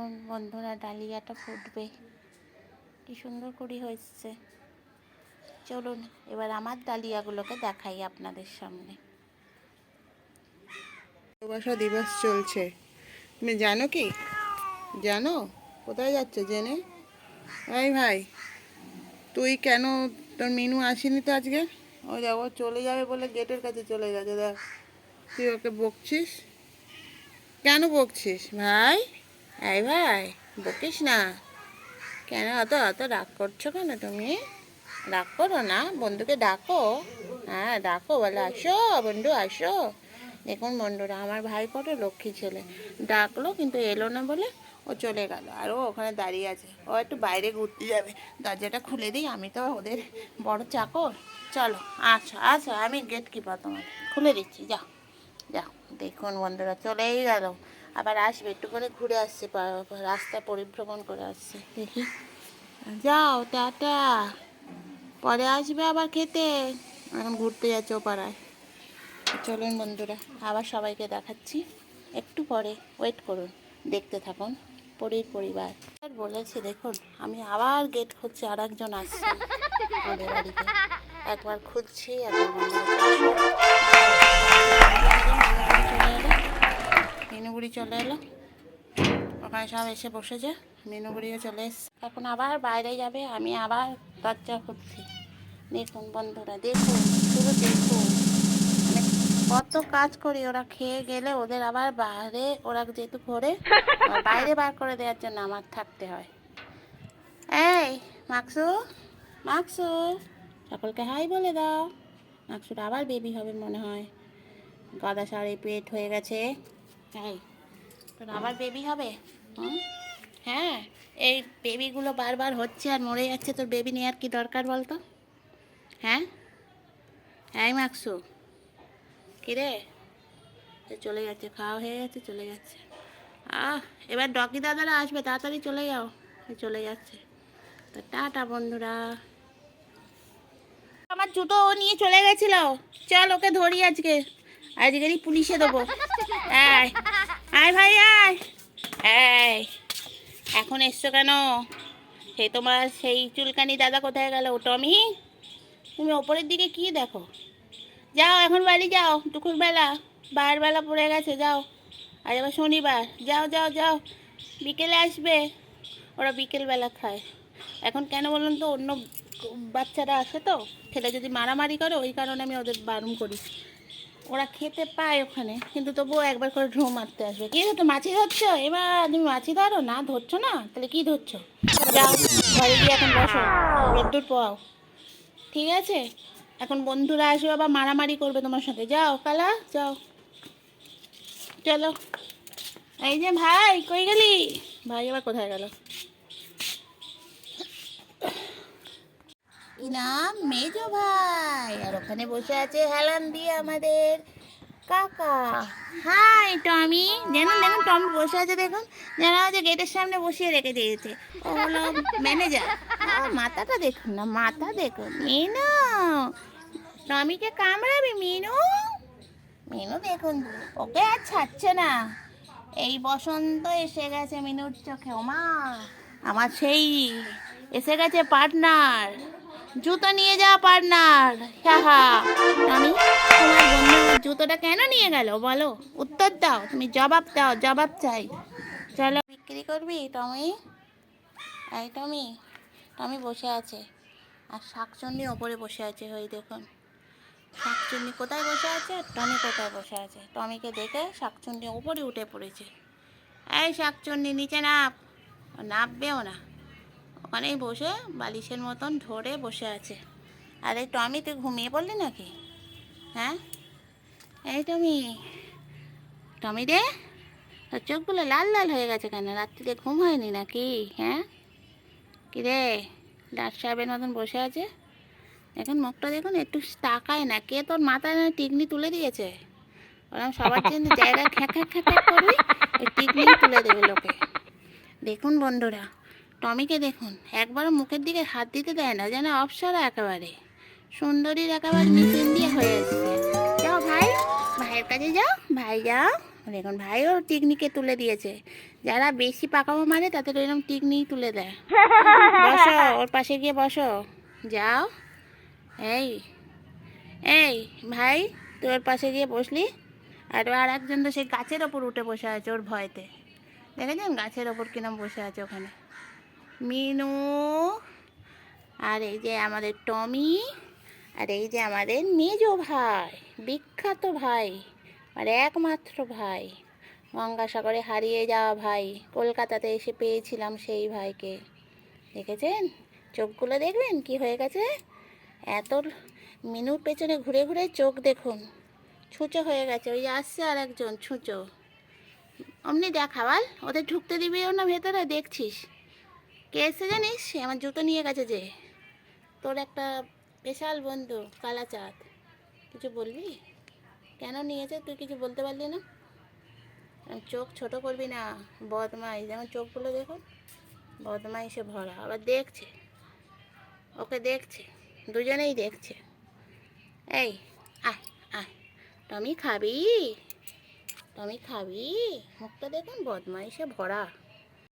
দেখুন বন্ধুরা ডালিয়াটা ফুটবে। কি সুন্দর করে হয়েছে। চলুন এবার আমার ডালিয়াগুলোকে দেখাই আপনাদের সামনে। ভালোবাসা দিবস চলছে। তুমি জানো কি? জানো? কোথায় যাচ্ছ জেনে? এই ভাই, তুই কেন? তোর মিনু আসেনি তো আজকে? ও যাব চলে যাবে বলে গেটের কাছে চলে গেছে, দেখ। তুই ওকে বকছিস? কেন বকছিস ভাই? এই ভাই, বকিস না। কেন অত অত রাগ করছ কেন তুমি? রাগ করো না, বন্ধুকে ডাকো। হ্যাঁ ডাকো, বলে, আসো, বন্ধু, আসো। দেখুন বন্ধুরা, আমার ভাই কত লক্ষ্মী ছেলে। ডাকলো, কিন্তু এলো না বলে ও চলে গেল। আর ও ওখানে দাঁড়িয়ে আছে। ও একটু বাইরে ঘুরতে যাবে। দরজাটা খুলে দিই, আমি তো ওদের বড় চাকর। চলো আচ্ছা আচ্ছা আমি গেট কিপার তোমার খুলে দিচ্ছি, যাও যাও। দেখুন বন্ধুরা, চলেই গেল। আবার আসবে একটু করে ঘুরে আসছে রাস্তা পরিভ্রমণ করে আসছে। দেখি যাও, টাটা। পরে আসবে আবার খেতে। এখন ঘুরতে যাচ্ছে ও পাড়ায় চলুন বন্ধুরা, আবার সবাইকে দেখাচ্ছি। একটু পরে ওয়েট করুন, দেখতে থাকুন, পরীর পরিবার। আর বলেছে, দেখুন, আমি আবার গেট খুঁজছি আর একজন আসছে একবার খুঁজছি, একবার মিনুগুড়ি চলে এলো। ওখানে সব এসে বসেছে, মিনুগুড়িও চলে এসছে। এখন আবার বাইরে যাবে, আমি আবার দরজা খুঁজছি দেখুন বন্ধুরা, দেখুন, শুধু দেখুন। মানে কত কাজ করি, ওরা খেয়ে গেলে ওদের আবার বাইরে, ওরা যেহেতু ঘোরে বাইরে বার করে দেওয়ার জন্য আমার থাকতে হয়। এই, মাকসু মাকসু, সকলকে হাই বলে দাও। মাকসুর আবার বেবি হবে মনে হয়। গাদা শাড়ি পেট হয়ে গেছে। তাই তোর আবার বেবি হবে? হ্যাঁ এই বেবিগুলো বারবার হচ্ছে আর মরে যাচ্ছে তোর বেবি নেওয়ার কি দরকার বলতো? হ্যাঁ? এই মাকসু? কিরে? চলে যাচ্ছে খাওয়া হয়ে গেছে চলে যাচ্ছে। আহ এবার ডকি দাদারা আসবে তাড়াতাড়ি চলে যাও। চলে যাচ্ছে। তো টাটা বন্ধুরা। আমার জুতো ও নিয়ে চলে গেছিল। চল ওকে ধরি আজকে। আজকেরই পুলিশে দেবো। আয়। ভাই, আয়। এখন এসছো কেন? সেই তোমার সেই চুলকানি দাদা কোথায় গেল? টমি তুমি ওপরের দিকে কি দেখো? যাও, এখন বাড়ি যাও, দুপুরবেলা। বার বেলা পড়ে গেছে, যাও। আজ আবার শনিবার। যাও যাও যাও। বিকেলে আসবে। ওরা বিকেলবেলা খায়। এখন কেন বলুন তো, অন্য বাচ্চারা আসে তো? ছেলে যদি মারামারি করে, ওই কারণে আমি ওদের বারণ করি। ওরা খেতে পায় ওখানে, কিন্তু তবুও একবার করে ঢো মারতে আসবে। কি তো মাছি ধরছো? এবার তুমি মাছি ধরো? না, ধরছো না? তাহলে কি ধরছো? যাও, ঘরে গিয়ে এখন বসো, রোদ্দুর পোয়াও ঠিক আছে? এখন বন্ধুরা আসবে, আবার মারামারি করবে তোমার সাথে। যাও কালা যাও। চলো। এই যে ভাই, কই গেলি? ভাই আবার কোথায় গেল? কি নাম মেজো ভাই। আর ওখানে বসে আছে হেলান দিয়ে আমাদের। কাকা হাই টমি। জানেন দেখুন টমি বসে আছে, দেখুন। যেন হচ্ছে গেটের সামনে বসিয়ে রেখে দিয়েছে। ও হলো ম্যানেজার মাথাটা দেখুন না, মাথা দেখুন। মিনু, টমিকে কামড়াবি, মিনু? মিনু, দেখুন, ওকে আর ছাড়ছে না। এই বসন্ত এসে গেছে মিনুর চোখে, ওমা। আমার সেই, এসে গেছে পার্টনার জুতো নিয়ে যাওয়া পার্টনার আমি তোমার জুতোটা কেন নিয়ে গেল? বলো। উত্তর দাও। তুমি জবাব দাও, জবাব চাই। চলো। বিক্রি করবি, টমি? এই, টমি। টমি বসে আছে। আর শাকচন্নি ওপরে বসে আছে, ওই দেখুন। শাকচুন্নি কোথায় বসে আছে? আর টমি কোথায় বসে আছে? টমিকে দেখে শাকচুন্নি ওপরে উঠে পড়েছে। এই, শাকচুন্নি, নিচে নাপ। ও নামবেও না। ওখানেই বসে বালিশের মতন ধরে বসে আছে। আর এই টমি, তুই ঘুমিয়ে পড়লি নাকি? হ্যাঁ? এই টমি টমি রে, তোর চোখগুলো লাল লাল হয়ে গেছে কেন? রাত্রিতে ঘুম হয়নি নাকি? হ্যাঁ? কি রে ডাক্তার সাহেবের মতন বসে আছে? এখন মুখটা দেখুন, একটু তাকায় না। কে তোর মাথায় না টিকনি তুলে দিয়েছে? ওরকম সবার জন্য জায়গায় খ্যাঁক খ্যাঁক খ্যাঁক করবি টিকনি তুলে দেবে লোকে। দেখুন বন্ধুরা টমিকে দেখুন। একবারও মুখের দিকে হাত দিতে দেয় না, যেন অপসরা একেবারে। সুন্দরীর একেবারে মিশন দিয়ে হয়ে এসছে। যাও ভাই, ভাইয়ের কাছে যাও। ভাই যাও। দেখুন ভাইও টিকনিকে তুলে দিয়েছে। যারা বেশি পাকামো মারে, তাদের এরকম টিকনিক তুলে দেয়। বসো, ওর পাশে গিয়ে বসো। যাও। এই এই, ভাই, তুই ওর পাশে গিয়ে বসলি। আর আর একজন তো সেই গাছের ওপর উঠে বসে আছে ওর ভয়তে। দেখেছেন গাছের ওপর কিরম বসে আছে ওখানে? মিনু, আর এই যে আমাদের টমি, আর এই যে আমাদের মেজো ভাই, বিখ্যাত ভাই, আর একমাত্র ভাই, গঙ্গাসাগরে হারিয়ে যাওয়া ভাই, কলকাতাতে এসে পেয়েছিলাম সেই ভাইকে। দেখেছেন? চোখগুলো দেখবেন কি হয়ে গেছে? এত মিনুর পেছনে ঘুরে ঘুরে চোখ দেখুন। ছুঁচো হয়ে গেছে, ওই আসছে আর একজন ছুঁচো। অমনি দেখাবাল ওদের ঢুকতে দিবিও না ভেতরে? দেখছিস। কে এসে জানিস আমার জুতো নিয়ে গেছে যে। তোর একটা স্পেশাল বন্ধু, কালাচাঁদ। কিছু বলবি? কেন নিয়েছে? তুই কিছু বলতে পারলি না? চোখ ছোট করবি না, বদমাইশ। যেমন চোখগুলো দেখুন, বদমাইশে ভরা। আবার দেখছে। ওকে দেখছে। দুজনেই দেখছে। এই, আয় আয়। টমি খাবি? টমি খাবি? মুখটা দেখুন, বদমাইশে ভরা।